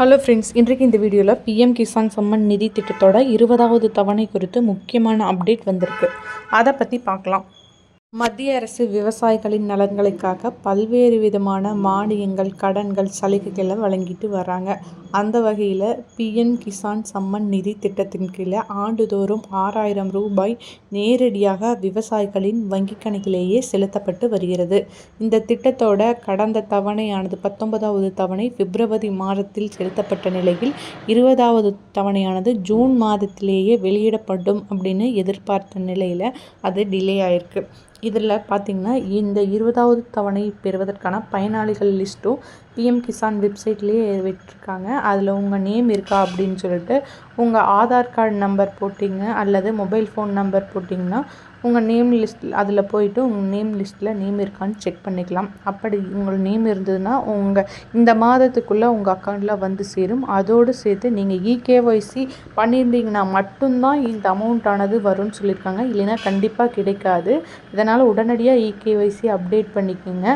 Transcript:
Hello friends இன்றைக்கு இந்த வீடியோவில் பிஎம் கிசான் சம்மன் நிதி திட்டத்தோட இருபதாவது தவணை குறித்து முக்கியமான அப்டேட் வந்திருக்கு. அதை பற்றி பார்க்கலாம். மத்திய அரசு விவசாயிகளின் நலன்களுக்காக பல்வேறு விதமான மானியங்கள் கடன்கள் சலுகைகளை வழங்கிட்டு வராங்க. அந்த வகையில் பிஎம் கிசான் சம்மன் நிதி திட்டத்தின் கீழே ஆண்டுதோறும் ஆறாயிரம் ரூபாய் நேரடியாக விவசாயிகளின் வங்கிக் கணக்கிலேயே செலுத்தப்பட்டு வருகிறது. இந்த திட்டத்தோட கடந்த தவணையானது பத்தொன்பதாவது தவணை பிப்ரவரி மாதத்தில் செலுத்தப்பட்ட நிலையில் இருபதாவது தவணையானது ஜூன் மாதத்திலேயே வெளியிடப்படும் அப்படின்னு எதிர்பார்த்த நிலையில் அது டிலே ஆயிருக்கு. இதில் பார்த்திங்கன்னா இந்த இருபதாவது தவணை பெறுவதற்கான பயனாளிகள் லிஸ்ட்டும் பிஎம் கிசான் வெப்சைட்லேயே விட்டுருக்காங்க. அதில் உங்கள் நேம் இருக்கா அப்படின்னு சொல்லிட்டு உங்கள் ஆதார் கார்டு நம்பர் போட்டிங்க அல்லது மொபைல் ஃபோன் நம்பர் போட்டிங்கன்னா உங்கள் நேம் லிஸ்ட் அதில் போயிட்டு உங்கள் நேம் லிஸ்ட்டில் நேம் இருக்கான்னு செக் பண்ணிக்கலாம். அப்படி உங்கள் நேம் இருந்ததுன்னா உங்கள் இந்த மாதத்துக்குள்ளே உங்கள் அக்கௌண்ட்டில் வந்து சேரும். அதோடு சேர்த்து நீங்கள் இகேஒய்சி பண்ணியிருந்தீங்கன்னா மட்டும்தான் இந்த அமௌண்ட் ஆனது வரும்னு சொல்லியிருக்காங்க. இல்லைன்னா கண்டிப்பாக கிடைக்காது. இதனால் உடனடியாக இகேஒய்சி அப்டேட் பண்ணிக்கோங்க.